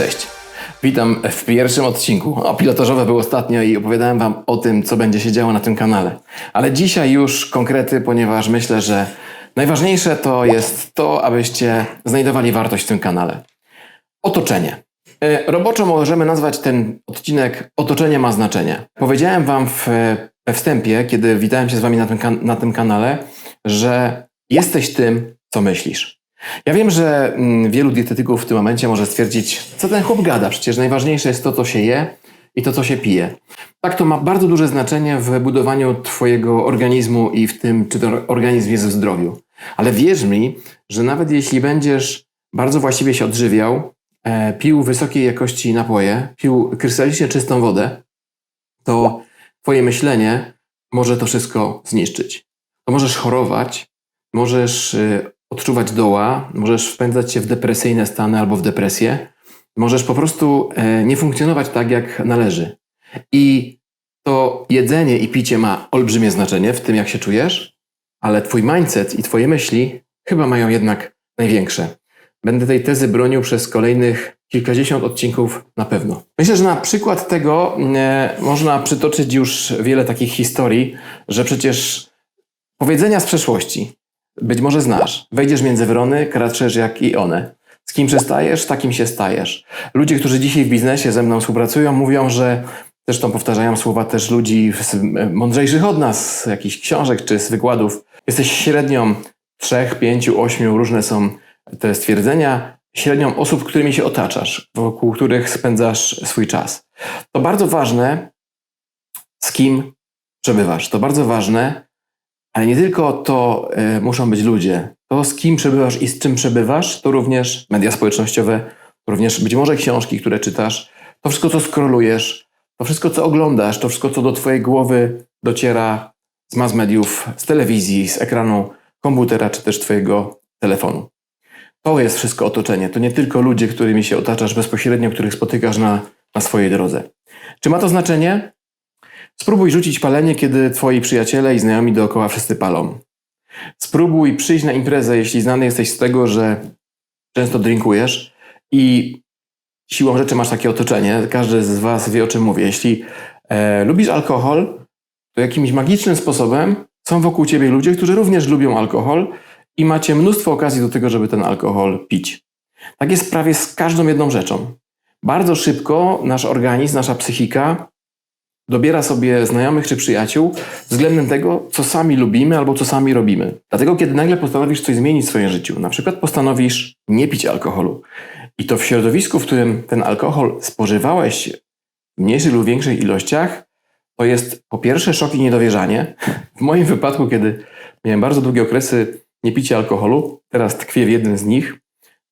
Cześć. Witam w pierwszym odcinku. O, pilotażowe był ostatnio i opowiadałem Wam o tym, co będzie się działo na tym kanale. Ale dzisiaj już konkrety, ponieważ myślę, że najważniejsze to jest to, abyście znajdowali wartość w tym kanale. Otoczenie. E, Roboczo możemy nazwać ten odcinek Otoczenie ma znaczenie. Powiedziałem Wam w, we wstępie, kiedy witałem się z Wami na tym, na tym kanale, że jesteś tym, co myślisz. Ja wiem, że mm, wielu dietetyków w tym momencie może stwierdzić, co ten chłop gada, przecież najważniejsze jest to, co się je i to, co się pije. Tak, to ma bardzo duże znaczenie w budowaniu Twojego organizmu i w tym, czy ten organizm jest w zdrowiu. Ale wierz mi, że nawet jeśli będziesz bardzo właściwie się odżywiał, e, pił wysokiej jakości napoje, pił krystalicznie czystą wodę, to Twoje myślenie może to wszystko zniszczyć. To możesz chorować, możesz y, odczuwać doła, możesz wpędzać się w depresyjne stany albo w depresję, możesz po prostu e, nie funkcjonować tak, jak należy. I to jedzenie i picie ma olbrzymie znaczenie w tym, jak się czujesz, ale Twój mindset i Twoje myśli chyba mają jednak największe. Będę tej tezy bronił przez kolejnych kilkadziesiąt odcinków na pewno. Myślę, że na przykład tego e, można przytoczyć już wiele takich historii, że przecież powiedzenia z przeszłości, być może znasz. Wejdziesz między wrony, kraczesz jak i one. Z kim przestajesz, takim się stajesz. Ludzie, którzy dzisiaj w biznesie ze mną współpracują, mówią, że zresztą powtarzają słowa też ludzi mądrzejszych od nas, z jakichś książek czy z wykładów. Jesteś średnią trzech, pięciu, ośmiu, różne są te stwierdzenia, średnią osób, którymi się otaczasz, wokół których spędzasz swój czas. To bardzo ważne, z kim przebywasz. To bardzo ważne, ale nie tylko to y, muszą być ludzie. To, z kim przebywasz i z czym przebywasz, to również media społecznościowe, to również być może książki, które czytasz, to wszystko, co skrolujesz, to wszystko, co oglądasz, to wszystko, co do Twojej głowy dociera z mass mediów, z telewizji, z ekranu komputera, czy też Twojego telefonu. To jest wszystko otoczenie. To nie tylko ludzie, którymi się otaczasz bezpośrednio, których spotykasz na, na swojej drodze. Czy ma to znaczenie? Spróbuj rzucić palenie, kiedy twoi przyjaciele i znajomi dookoła wszyscy palą. Spróbuj przyjść na imprezę, jeśli znany jesteś z tego, że często drinkujesz i siłą rzeczy masz takie otoczenie. Każdy z was wie, o czym mówię. Jeśli e, lubisz alkohol, to jakimś magicznym sposobem są wokół ciebie ludzie, którzy również lubią alkohol i macie mnóstwo okazji do tego, żeby ten alkohol pić. Tak jest prawie z każdą jedną rzeczą. Bardzo szybko nasz organizm, nasza psychika dobiera sobie znajomych czy przyjaciół względem tego, co sami lubimy albo co sami robimy. Dlatego, kiedy nagle postanowisz coś zmienić w swoim życiu, na przykład postanowisz nie pić alkoholu i to w środowisku, w którym ten alkohol spożywałeś w mniejszych lub większych ilościach, to jest po pierwsze szok i niedowierzanie. W moim wypadku, kiedy miałem bardzo długie okresy niepicia alkoholu, teraz tkwię w jednym z nich,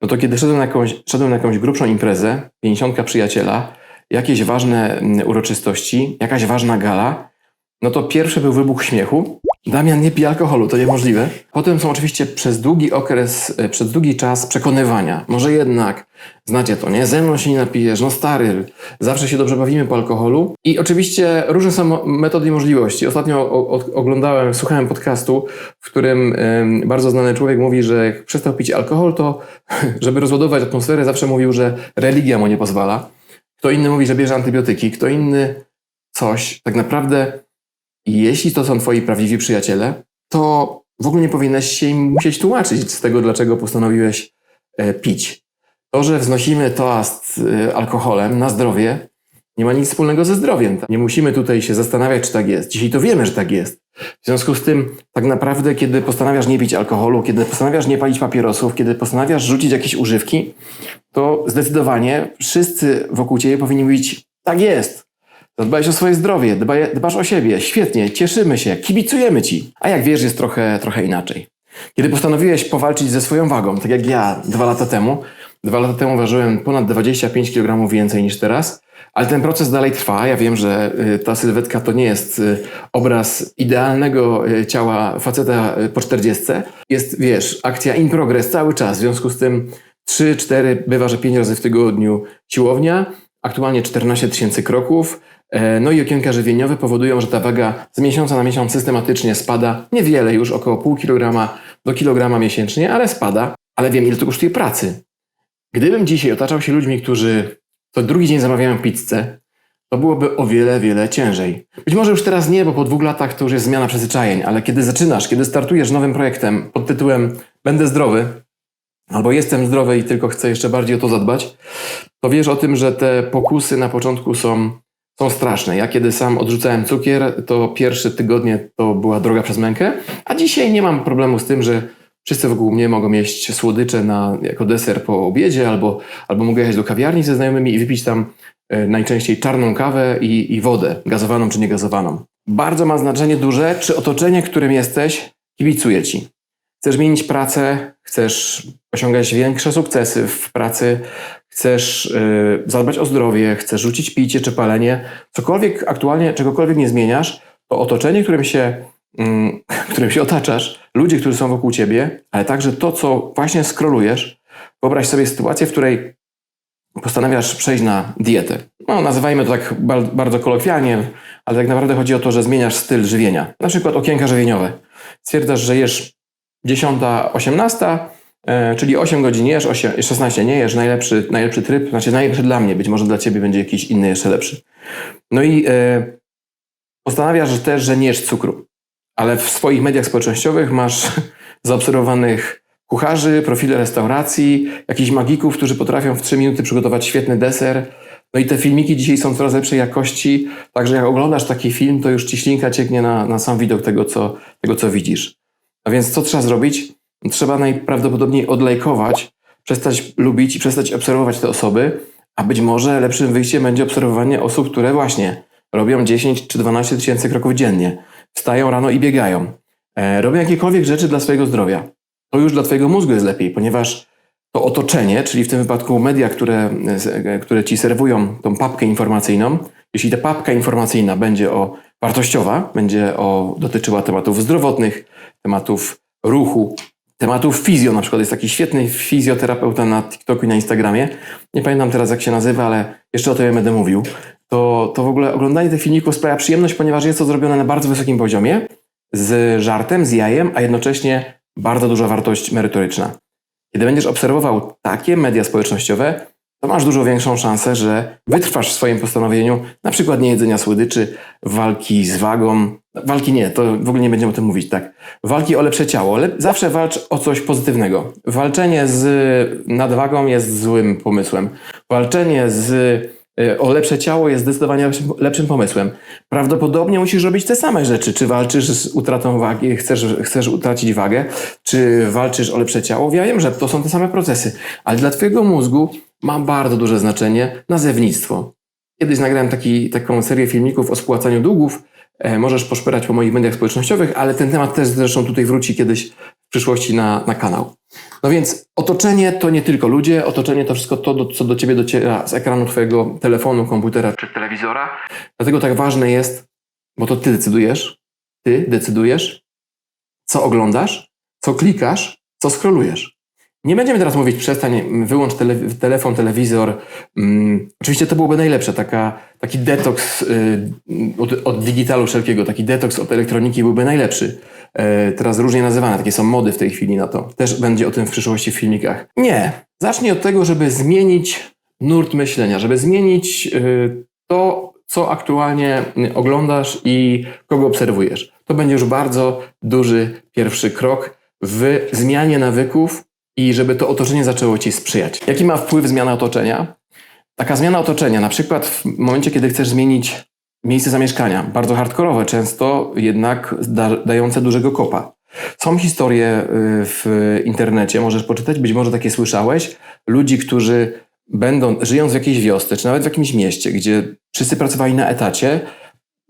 no to kiedy szedłem na jakąś, szedłem na jakąś grubszą imprezę, 50 przyjaciela, jakieś ważne mm, uroczystości, jakaś ważna gala, no to pierwszy był wybuch śmiechu. Damian nie pije alkoholu, to niemożliwe. Potem są oczywiście przez długi okres, e, przez długi czas przekonywania. Może jednak, znacie to, nie? Ze mną się nie napijesz, no stary, zawsze się dobrze bawimy po alkoholu. I oczywiście różne są metody i możliwości. Ostatnio oglądałem, słuchałem podcastu, w którym bardzo znany człowiek mówi, że jak przestał pić alkohol, to żeby rozładować atmosferę, zawsze mówił, że religia mu nie pozwala. Kto inny mówi, że bierze antybiotyki, kto inny coś. Tak naprawdę, jeśli to są twoi prawdziwi przyjaciele, to w ogóle nie powinieneś się im musieć tłumaczyć z tego, dlaczego postanowiłeś e, pić. To, że wznosimy toast e, alkoholem na zdrowie, nie ma nic wspólnego ze zdrowiem. Nie musimy tutaj się zastanawiać, czy tak jest. Dzisiaj to wiemy, że tak jest. W związku z tym, tak naprawdę, kiedy postanawiasz nie pić alkoholu, kiedy postanawiasz nie palić papierosów, kiedy postanawiasz rzucić jakieś używki, to zdecydowanie wszyscy wokół ciebie powinni mówić: tak jest. Zadbałeś o swoje zdrowie, dbaj, dbasz o siebie, świetnie, cieszymy się, kibicujemy ci. A jak wiesz, jest trochę, trochę inaczej. Kiedy postanowiłeś powalczyć ze swoją wagą, tak jak ja dwa lata temu, dwa lata temu ważyłem ponad 25 kg więcej niż teraz, ale ten proces dalej trwa. Ja wiem, że y, ta sylwetka to nie jest y, obraz idealnego y, ciała faceta po 40. Jest, wiesz, akcja in progress cały czas. W związku z tym 3, 4, bywa, że 5 razy w tygodniu siłownia, aktualnie 14 tysięcy kroków. e, No i okienka żywieniowe powodują, że ta waga z miesiąca na miesiąc systematycznie spada. Niewiele już, około pół kilograma do kilograma miesięcznie, ale spada. Ale wiem, ile to kosztuje pracy. Gdybym dzisiaj otaczał się ludźmi, którzy co drugi dzień zamawiają pizzę, to byłoby o wiele, wiele ciężej. Być może już teraz nie, bo po dwóch latach to już jest zmiana przyzwyczajeń, ale kiedy zaczynasz, kiedy startujesz nowym projektem pod tytułem Będę zdrowy, albo jestem zdrowy i tylko chcę jeszcze bardziej o to zadbać, to wiesz o tym, że te pokusy na początku są, są straszne. Ja kiedy sam odrzucałem cukier, to pierwsze tygodnie to była droga przez mękę, a dzisiaj nie mam problemu z tym, że wszyscy wokół mnie mogą jeść słodycze na, jako deser po obiedzie, albo, albo mogę jechać do kawiarni ze znajomymi i wypić tam e, najczęściej czarną kawę i, i wodę, gazowaną czy niegazowaną. Bardzo ma znaczenie duże, czy otoczenie, którym jesteś, kibicuje ci. Chcesz zmienić pracę, chcesz osiągać większe sukcesy w pracy, chcesz yy, zadbać o zdrowie, chcesz rzucić picie czy palenie, cokolwiek aktualnie, czegokolwiek nie zmieniasz, to otoczenie, którym się, którym się otaczasz, ludzie, którzy są wokół ciebie, ale także to, co właśnie skrolujesz, wyobraź sobie sytuację, w której postanawiasz przejść na dietę. No, nazywajmy to tak bar- bardzo kolokwialnie, ale tak naprawdę chodzi o to, że zmieniasz styl żywienia. Na przykład okienka żywieniowe. Stwierdzasz, że jesz 10, 18, e, czyli 8 godzin jesz, 8, 16 nie jesz, najlepszy, najlepszy tryb, znaczy najlepszy dla mnie, być może dla Ciebie będzie jakiś inny jeszcze lepszy. No i e, postanawiasz też, że nie jesz cukru, ale w swoich mediach społecznościowych masz zaobserwowanych kucharzy, profile restauracji, jakichś magików, którzy potrafią w 3 minuty przygotować świetny deser. No i te filmiki dzisiaj są coraz lepszej jakości, także jak oglądasz taki film, to już ci cieknie na, na sam widok tego co, tego, co widzisz. A więc co trzeba zrobić? Trzeba najprawdopodobniej odlajkować, przestać lubić i przestać obserwować te osoby, a być może lepszym wyjściem będzie obserwowanie osób, które właśnie robią 10 czy 12 tysięcy kroków dziennie, wstają rano i biegają, e, robią jakiekolwiek rzeczy dla swojego zdrowia. To już dla Twojego mózgu jest lepiej, ponieważ to otoczenie, czyli w tym wypadku media, które, e, które Ci serwują tą papkę informacyjną, jeśli ta papka informacyjna będzie o wartościowa, będzie o, dotyczyła tematów zdrowotnych, tematów ruchu, tematów fizjo. Na przykład jest taki świetny fizjoterapeuta na TikToku i na Instagramie. Nie pamiętam teraz, jak się nazywa, ale jeszcze o tym będę mówił. To, to w ogóle oglądanie tych filmików sprawia przyjemność, ponieważ jest to zrobione na bardzo wysokim poziomie, z żartem, z jajem, a jednocześnie bardzo duża wartość merytoryczna. Kiedy będziesz obserwował takie media społecznościowe, to masz dużo większą szansę, że wytrwasz w swoim postanowieniu, na przykład nie jedzenia słodyczy, walki z wagą. Walki nie, to w ogóle nie będziemy o tym mówić, tak. Walki o lepsze ciało. Zawsze walcz o coś pozytywnego. Walczenie z nadwagą jest złym pomysłem. Walczenie z o lepsze ciało jest zdecydowanie lepszym, lepszym, pomysłem. Prawdopodobnie musisz robić te same rzeczy. Czy walczysz z utratą wagi, chcesz, chcesz utracić wagę, czy walczysz o lepsze ciało? Ja wiem, że to są te same procesy, ale dla Twojego mózgu ma bardzo duże znaczenie nazewnictwo. Kiedyś nagrałem taki, taką serię filmików o spłacaniu długów. E, możesz poszperać po moich mediach społecznościowych, ale ten temat też zresztą tutaj wróci kiedyś w przyszłości na, na kanał. No więc otoczenie to nie tylko ludzie, otoczenie to wszystko to, do, co do ciebie dociera z ekranu twojego telefonu, komputera czy telewizora. Dlatego tak ważne jest, bo to ty decydujesz, ty decydujesz, co oglądasz, co klikasz, co scrollujesz. Nie będziemy teraz mówić przestań, wyłącz tele, telefon, telewizor. Um, oczywiście to byłoby najlepsze, taka, taki detoks y, od, od, digitalu wszelkiego, taki detoks od elektroniki byłby najlepszy. E, teraz różnie nazywane, takie są mody w tej chwili na to. Też będzie o tym w przyszłości w filmikach. Nie. Zacznij od tego, żeby zmienić nurt myślenia, żeby zmienić y, to, co aktualnie oglądasz i kogo obserwujesz. To będzie już bardzo duży pierwszy krok w zmianie nawyków i żeby to otoczenie zaczęło Ci sprzyjać. Jaki ma wpływ zmiana otoczenia? Taka zmiana otoczenia, na przykład w momencie, kiedy chcesz zmienić miejsce zamieszkania, bardzo hardkorowe, często jednak da, dające dużego kopa. Są historie y, w internecie, możesz poczytać, być może takie słyszałeś, ludzi, którzy będą, żyjąc w jakiejś wiosce, czy nawet w jakimś mieście, gdzie wszyscy pracowali na etacie,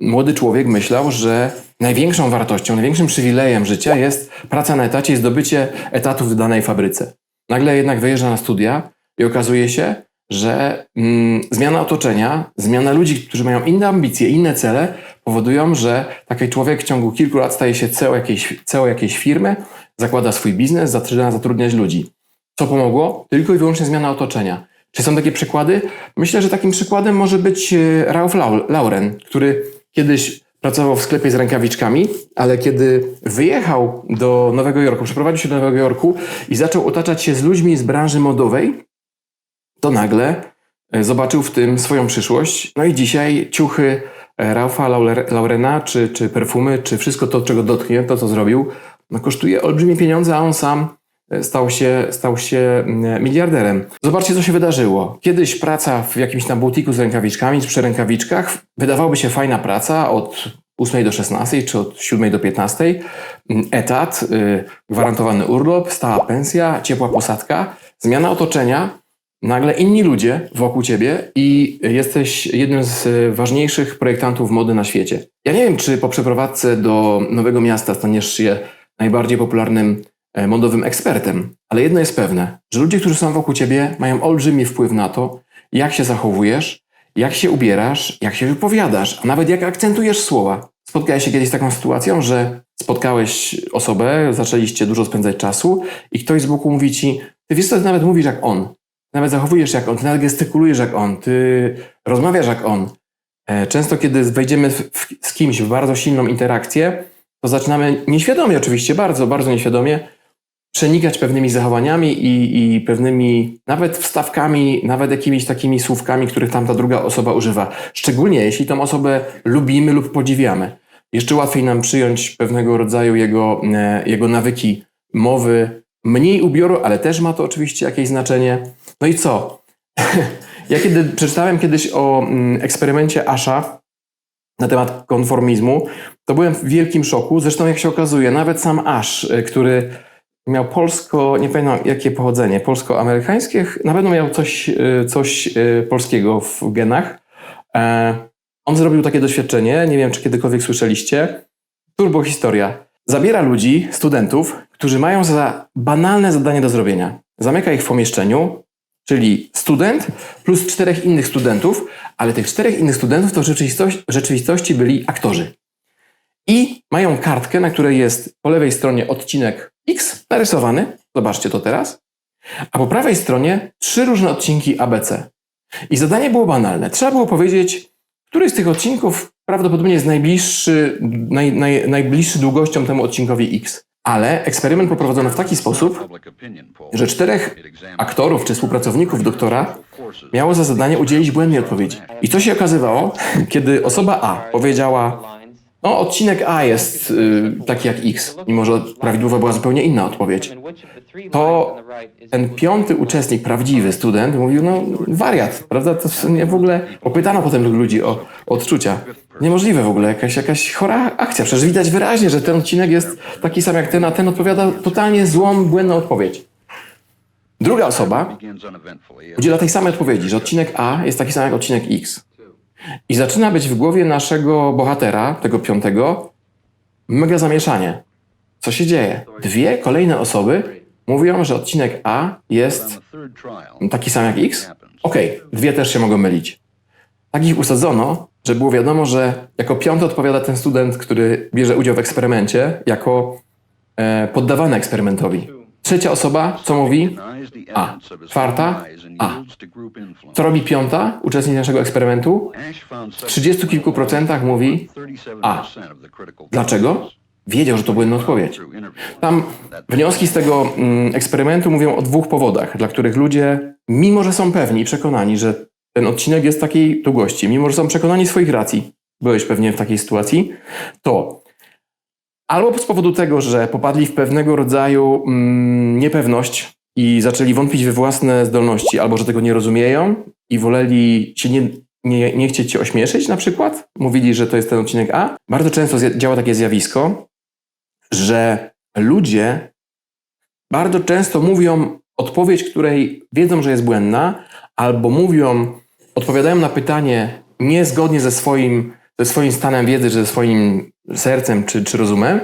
młody człowiek myślał, że największą wartością, największym przywilejem życia jest praca na etacie i zdobycie etatów w danej fabryce. Nagle jednak wyjeżdża na studia i okazuje się, że mm, zmiana otoczenia, zmiana ludzi, którzy mają inne ambicje, inne cele, powodują, że taki człowiek w ciągu kilku lat staje się CEO jakiejś, CEO jakiejś firmy, zakłada swój biznes, zaczyna zatrudniać ludzi. Co pomogło? Tylko i wyłącznie zmiana otoczenia. Czy są takie przykłady? Myślę, że takim przykładem może być e, Ralph Lauren, który kiedyś pracował w sklepie z rękawiczkami, ale kiedy wyjechał do Nowego Jorku, przeprowadził się do Nowego Jorku i zaczął otaczać się z ludźmi z branży modowej, to nagle e, zobaczył w tym swoją przyszłość. No i dzisiaj ciuchy e, Laure- Laurena, czy, czy perfumy, czy wszystko to, czego dotknie, to co zrobił, no kosztuje olbrzymie pieniądze, a on sam e, stał się, stał się mm, miliarderem. Zobaczcie, co się wydarzyło. Kiedyś praca w jakimś tam butiku z rękawiczkami, czy przy rękawiczkach, wydawałoby się fajna praca od 8 do 16, czy od 7 do 15, mm, etat, y, gwarantowany urlop, stała pensja, ciepła posadka, zmiana otoczenia, nagle inni ludzie wokół ciebie i jesteś jednym z y, ważniejszych projektantów mody na świecie. Ja nie wiem, czy po przeprowadzce do nowego miasta staniesz się najbardziej popularnym e, modowym ekspertem, ale jedno jest pewne, że ludzie, którzy są wokół ciebie, mają olbrzymi wpływ na to, jak się zachowujesz, jak się ubierasz, jak się wypowiadasz, a nawet jak akcentujesz słowa. Spotkałeś się kiedyś z taką sytuacją, że spotkałeś osobę, zaczęliście dużo spędzać czasu i ktoś z boku mówi ci, ty wiesz co, ty nawet mówisz jak on, nawet zachowujesz jak on, ty nawet gestykulujesz jak on, ty rozmawiasz jak on. E, Często, kiedy wejdziemy w, w, z kimś w bardzo silną interakcję, to zaczynamy nieświadomie, oczywiście, bardzo, bardzo nieświadomie, przenikać pewnymi zachowaniami i, i pewnymi nawet wstawkami, nawet jakimiś takimi słówkami, których tamta druga osoba używa. Szczególnie jeśli tą osobę lubimy lub podziwiamy. Jeszcze łatwiej nam przyjąć pewnego rodzaju jego, e, jego nawyki mowy, mniej ubioru, ale też ma to oczywiście jakieś znaczenie. No i co? ja kiedy przeczytałem kiedyś o mm, eksperymencie Asha na temat konformizmu, to byłem w wielkim szoku. Zresztą, jak się okazuje, nawet sam Ash, y, który miał polsko, nie pamiętam jakie pochodzenie, polsko-amerykańskie, na pewno miał coś, y, coś y, polskiego w genach. E, On zrobił takie doświadczenie, nie wiem czy kiedykolwiek słyszeliście. Turbo historia. Zabiera ludzi, studentów, którzy mają za banalne zadanie do zrobienia. Zamyka ich w pomieszczeniu, czyli student plus czterech innych studentów, ale tych czterech innych studentów to w rzeczywistości, rzeczywistości byli aktorzy. I mają kartkę, na której jest po lewej stronie odcinek X narysowany, zobaczcie to teraz, a po prawej stronie trzy różne odcinki ABC. I zadanie było banalne. Trzeba było powiedzieć, który z tych odcinków prawdopodobnie jest najbliższy, naj, naj, najbliższy długością temu odcinkowi X. Ale eksperyment poprowadzono w taki sposób, że czterech aktorów czy współpracowników doktora miało za zadanie udzielić błędnej odpowiedzi. I co się okazywało, kiedy osoba A powiedziała, no odcinek A jest y, taki jak X, mimo że prawidłowa była zupełnie inna odpowiedź, to ten piąty uczestnik, prawdziwy student, mówił, no wariat, prawda? To sumie w ogóle popytano potem ludzi o odczucia. Niemożliwe w ogóle, jakaś, jakaś chora akcja. Przecież widać wyraźnie, że ten odcinek jest taki sam jak ten, a ten odpowiada totalnie złą, błędną odpowiedź. Druga osoba udziela tej samej odpowiedzi, że odcinek A jest taki sam jak odcinek X. I zaczyna być w głowie naszego bohatera, tego piątego, mega zamieszanie. Co się dzieje? Dwie kolejne osoby mówią, że odcinek A jest taki sam jak X? Okej, dwie też się mogą mylić. Tak ich usadzono, że było wiadomo, że jako piąty odpowiada ten student, który bierze udział w eksperymencie, jako e, poddawany eksperymentowi. Trzecia osoba, co mówi? A. Czwarta? A. Co robi piąta, uczestnik naszego eksperymentu? W 30 kilku procentach mówi A. Dlaczego? Wiedział, że to błędna odpowiedź. Tam wnioski z tego mm, eksperymentu mówią o dwóch powodach, dla których ludzie, mimo że są pewni i przekonani, że ten odcinek jest takiej długości, mimo że są przekonani swoich racji, byłeś pewnie w takiej sytuacji, to albo z powodu tego, że popadli w pewnego rodzaju mm, niepewność i zaczęli wątpić we własne zdolności, albo że tego nie rozumieją i woleli się nie, nie, nie chcieć cię ośmieszyć na przykład, mówili, że to jest ten odcinek A. Bardzo często działa takie zjawisko, że ludzie bardzo często mówią odpowiedź, której wiedzą, że jest błędna, albo mówią, odpowiadają na pytanie niezgodnie ze swoim, ze swoim stanem wiedzy, czy ze swoim sercem czy, czy rozumem,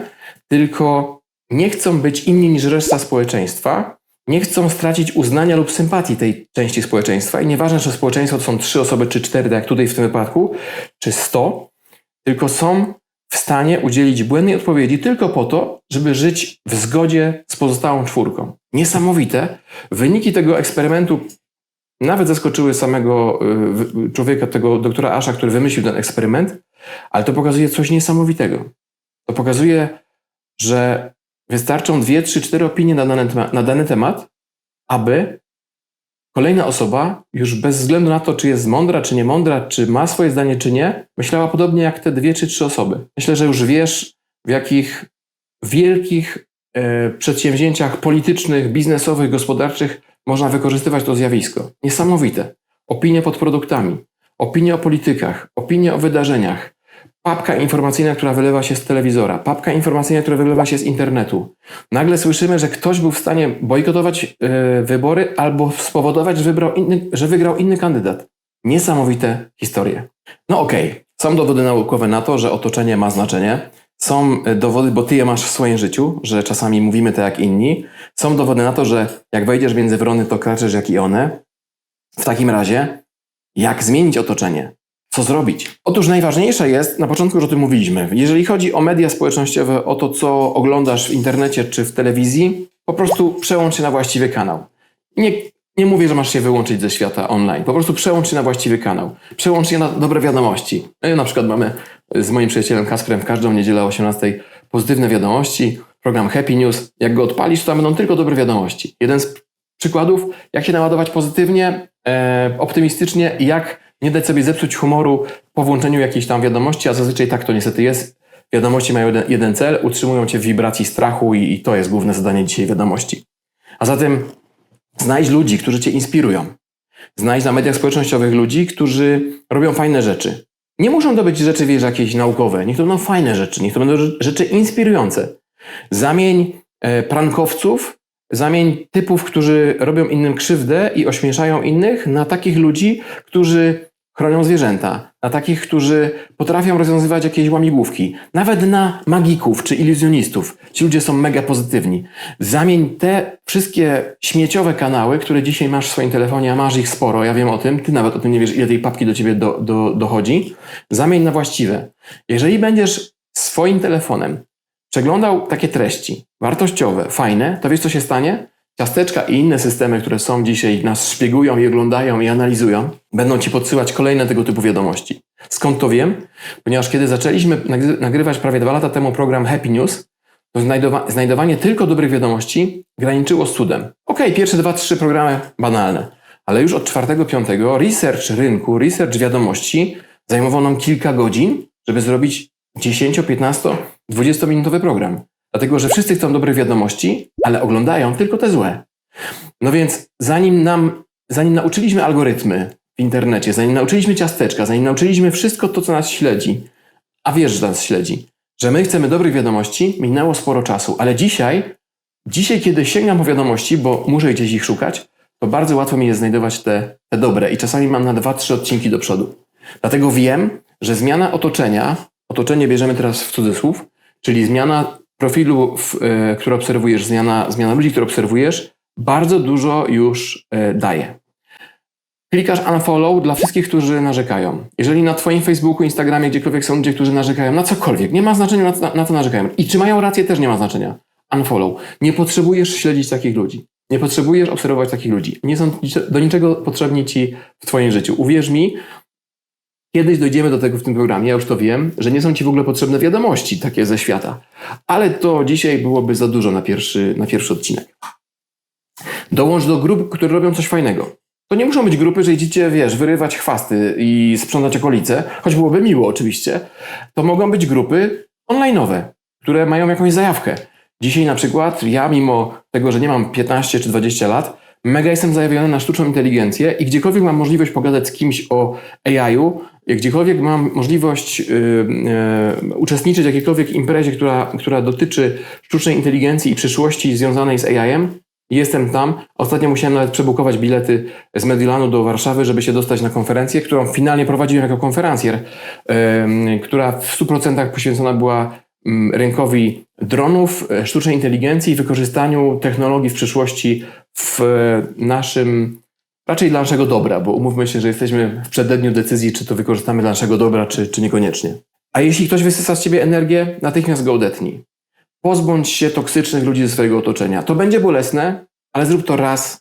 tylko nie chcą być inni niż reszta społeczeństwa, nie chcą stracić uznania lub sympatii tej części społeczeństwa i nieważne, czy społeczeństwo to są trzy osoby, czy cztery, tak jak tutaj w tym wypadku, czy sto, tylko są w stanie udzielić błędnej odpowiedzi tylko po to, żeby żyć w zgodzie z pozostałą czwórką. Niesamowite. Wyniki tego eksperymentu nawet zaskoczyły samego y, człowieka, tego doktora Asha, który wymyślił ten eksperyment, ale to pokazuje coś niesamowitego. To pokazuje, że wystarczą dwie, trzy, cztery opinie na dany temat, na dany temat aby kolejna osoba, już bez względu na to, czy jest mądra, czy nie mądra, czy ma swoje zdanie, czy nie, myślała podobnie jak te dwie czy trzy osoby. Myślę, że już wiesz, w jakich wielkich e, przedsięwzięciach politycznych, biznesowych, gospodarczych można wykorzystywać to zjawisko. Niesamowite. Opinie pod produktami, opinie o politykach, opinie o wydarzeniach, papka informacyjna, która wylewa się z telewizora, papka informacyjna, która wylewa się z internetu. Nagle słyszymy, że ktoś był w stanie bojkotować e, wybory albo spowodować, że, inny, że wygrał inny kandydat. Niesamowite historie. No okej, okay. są dowody naukowe na to, że otoczenie ma znaczenie. Są e, dowody, bo ty je masz w swoim życiu, że czasami mówimy to jak inni. Są dowody na to, że jak wejdziesz między wrony, to kraczesz jak i one. W takim razie, jak zmienić otoczenie? Co zrobić? Otóż najważniejsze jest, na początku już o tym mówiliśmy, jeżeli chodzi o media społecznościowe, o to, co oglądasz w internecie czy w telewizji, po prostu przełącz się na właściwy kanał. Nie, nie mówię, że masz się wyłączyć ze świata online. Po prostu przełącz się na właściwy kanał. Przełącz się na dobre wiadomości. No na przykład mamy z moim przyjacielem Kasprem w każdą niedzielę o 18 pozytywne wiadomości, program Happy News. Jak go odpalisz, to tam będą tylko dobre wiadomości. Jeden z przykładów, jak się naładować pozytywnie, e, optymistycznie i jak nie dać sobie zepsuć humoru po włączeniu jakiejś tam wiadomości, a zazwyczaj tak to niestety jest. Wiadomości mają jeden, jeden cel, utrzymują cię w wibracji strachu i, i to jest główne zadanie dzisiaj wiadomości. A zatem znajdź ludzi, którzy cię inspirują. Znajdź na mediach społecznościowych ludzi, którzy robią fajne rzeczy. Nie muszą to być rzeczy, wiesz, jakieś naukowe. Niech to będą fajne rzeczy, niech to będą rzeczy inspirujące. Zamień e, prankowców Zamień typów, którzy robią innym krzywdę i ośmieszają innych, na takich ludzi, którzy chronią zwierzęta, na takich, którzy potrafią rozwiązywać jakieś łamigłówki, nawet na magików czy iluzjonistów. Ci ludzie są mega pozytywni. Zamień te wszystkie śmieciowe kanały, które dzisiaj masz w swoim telefonie, a masz ich sporo, ja wiem o tym, ty nawet o tym nie wiesz, ile tej papki do ciebie do, do, dochodzi, zamień na właściwe. Jeżeli będziesz swoim telefonem przeglądał takie treści wartościowe, fajne, to wiesz co się stanie? Ciasteczka i inne systemy, które są dzisiaj, nas szpiegują i oglądają i analizują, będą ci podsyłać kolejne tego typu wiadomości. Skąd to wiem? Ponieważ kiedy zaczęliśmy nagrywać prawie dwa lata temu program Happy News, to znajdowa znajdowanie tylko dobrych wiadomości graniczyło z cudem. Ok, pierwsze dwa, trzy programy banalne, ale już od czwartego, piątego research rynku, research wiadomości zajmował nam kilka godzin, żeby zrobić 10, 15, 20-minutowy program. Dlatego, że wszyscy chcą dobrych wiadomości, ale oglądają tylko te złe. No więc zanim nam, zanim nauczyliśmy algorytmy w internecie, zanim nauczyliśmy ciasteczka, zanim nauczyliśmy wszystko to, co nas śledzi, a wiesz, że nas śledzi, że my chcemy dobrych wiadomości, minęło sporo czasu, ale dzisiaj, dzisiaj, kiedy sięgam po wiadomości, bo muszę gdzieś ich szukać, to bardzo łatwo mi jest znajdować te, te dobre i czasami mam na dwa, trzy odcinki do przodu. Dlatego wiem, że zmiana otoczenia, otoczenie bierzemy teraz w cudzysłów, czyli zmiana profilu, w, y, który obserwujesz, zmiana, zmiana ludzi, które obserwujesz, bardzo dużo już y, daje. Klikasz unfollow dla wszystkich, którzy narzekają. Jeżeli na Twoim Facebooku, Instagramie, gdziekolwiek są ludzie, którzy narzekają na cokolwiek, nie ma znaczenia na, na co narzekają. I czy mają rację, też nie ma znaczenia. Unfollow. Nie potrzebujesz śledzić takich ludzi. Nie potrzebujesz obserwować takich ludzi. Nie są do niczego potrzebni Ci w Twoim życiu. Uwierz mi, Kiedyś dojdziemy do tego w tym programie, ja już to wiem, że nie są Ci w ogóle potrzebne wiadomości takie ze świata. Ale to dzisiaj byłoby za dużo na pierwszy, na pierwszy odcinek. Dołącz do grup, które robią coś fajnego. To nie muszą być grupy, że idziecie, wiesz, wyrywać chwasty i sprzątać okolice, choć byłoby miło oczywiście. To mogą być grupy online'owe, które mają jakąś zajawkę. Dzisiaj na przykład ja, mimo tego, że nie mam 15 czy 20 lat, mega jestem zajawiony na sztuczną inteligencję i gdziekolwiek mam możliwość pogadać z kimś o AI-u, gdziekolwiek mam możliwość yy, yy, uczestniczyć w jakiejkolwiek imprezie, która, która dotyczy sztucznej inteligencji i przyszłości związanej z AI-em, jestem tam. Ostatnio musiałem nawet przebukować bilety z Mediolanu do Warszawy, żeby się dostać na konferencję, którą finalnie prowadziłem jako konferencjer, która w 100% poświęcona była mm, rynkowi dronów, e, sztucznej inteligencji i wykorzystaniu technologii w przyszłości w naszym raczej dla naszego dobra, bo umówmy się, że jesteśmy w przededniu decyzji, czy to wykorzystamy dla naszego dobra, czy, czy niekoniecznie. A jeśli ktoś wysysa z ciebie energię, natychmiast go odetnij. Pozbądź się toksycznych ludzi ze swojego otoczenia. To będzie bolesne, ale zrób to raz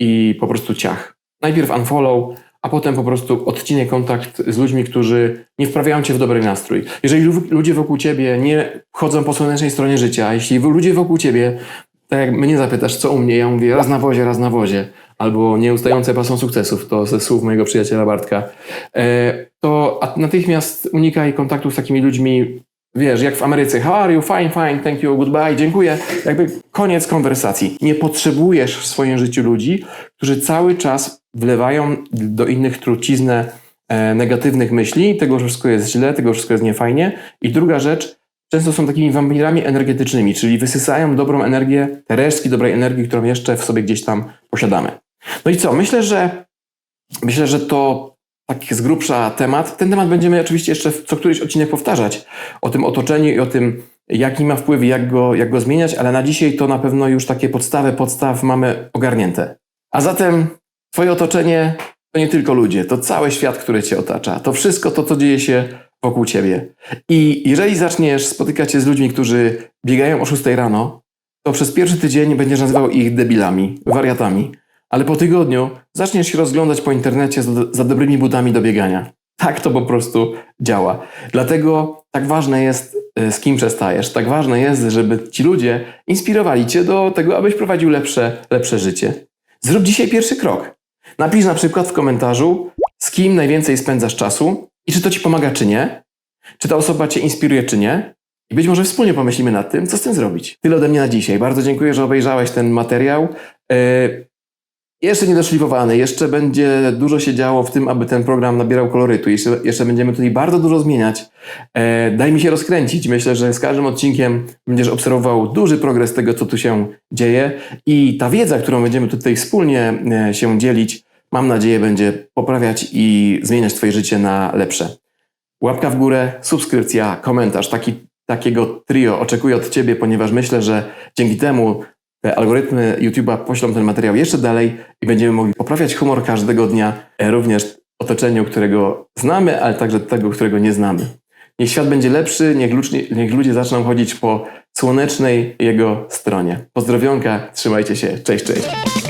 i po prostu ciach. Najpierw unfollow, a potem po prostu odcinie kontakt z ludźmi, którzy nie wprawiają cię w dobry nastrój. Jeżeli ludzie wokół ciebie nie chodzą po słonecznej stronie życia, jeśli ludzie wokół ciebie tak jak mnie zapytasz, co u mnie, ja mówię raz na wozie, raz na wozie. Albo nieustające pasą sukcesów, to ze słów mojego przyjaciela Bartka, e, to natychmiast unikaj kontaktu z takimi ludźmi, wiesz, jak w Ameryce, how are you, fine, fine, thank you, goodbye, dziękuję, jakby koniec konwersacji. Nie potrzebujesz w swoim życiu ludzi, którzy cały czas wlewają do innych truciznę e, negatywnych myśli, tego że wszystko jest źle, tego że wszystko jest niefajnie. I druga rzecz, często są takimi wampirami energetycznymi, czyli wysysają dobrą energię, te resztki dobrej energii, którą jeszcze w sobie gdzieś tam posiadamy. No i co? Myślę, że myślę, że to taki z grubsza temat. Ten temat będziemy oczywiście jeszcze w co któryś odcinek powtarzać. O tym otoczeniu i o tym, jaki ma wpływ i jak go, jak go zmieniać, ale na dzisiaj to na pewno już takie podstawy podstaw mamy ogarnięte. A zatem Twoje otoczenie to nie tylko ludzie, to cały świat, który Cię otacza. To wszystko to, co dzieje się wokół Ciebie. I jeżeli zaczniesz spotykać się z ludźmi, którzy biegają o 6 rano, to przez pierwszy tydzień będziesz nazywał ich debilami, wariatami. Ale po tygodniu zaczniesz się rozglądać po internecie za, za dobrymi butami do biegania. Tak to po prostu działa. Dlatego tak ważne jest, y, z kim przestajesz. Tak ważne jest, żeby ci ludzie inspirowali cię do tego, abyś prowadził lepsze, lepsze życie. Zrób dzisiaj pierwszy krok. Napisz na przykład w komentarzu, z kim najwięcej spędzasz czasu i czy to ci pomaga, czy nie. Czy ta osoba cię inspiruje, czy nie. I być może wspólnie pomyślimy nad tym, co z tym zrobić. Tyle ode mnie na dzisiaj. Bardzo dziękuję, że obejrzałeś ten materiał. Yy, jeszcze niedoszlifowany, jeszcze będzie dużo się działo w tym, aby ten program nabierał kolorytu. Jeszcze, jeszcze będziemy tutaj bardzo dużo zmieniać. E, daj mi się rozkręcić. Myślę, że z każdym odcinkiem będziesz obserwował duży progres tego, co tu się dzieje. I ta wiedza, którą będziemy tutaj wspólnie e, się dzielić, mam nadzieję, będzie poprawiać i zmieniać Twoje życie na lepsze. Łapka w górę, subskrypcja, komentarz. Taki, takiego trio oczekuję od Ciebie, ponieważ myślę, że dzięki temu te algorytmy YouTube'a poślą ten materiał jeszcze dalej i będziemy mogli poprawiać humor każdego dnia, e, również otoczeniu, którego znamy, ale także tego, którego nie znamy. Niech świat będzie lepszy, niech, niech ludzie zaczną chodzić po słonecznej jego stronie. Pozdrowionka, trzymajcie się, cześć, cześć.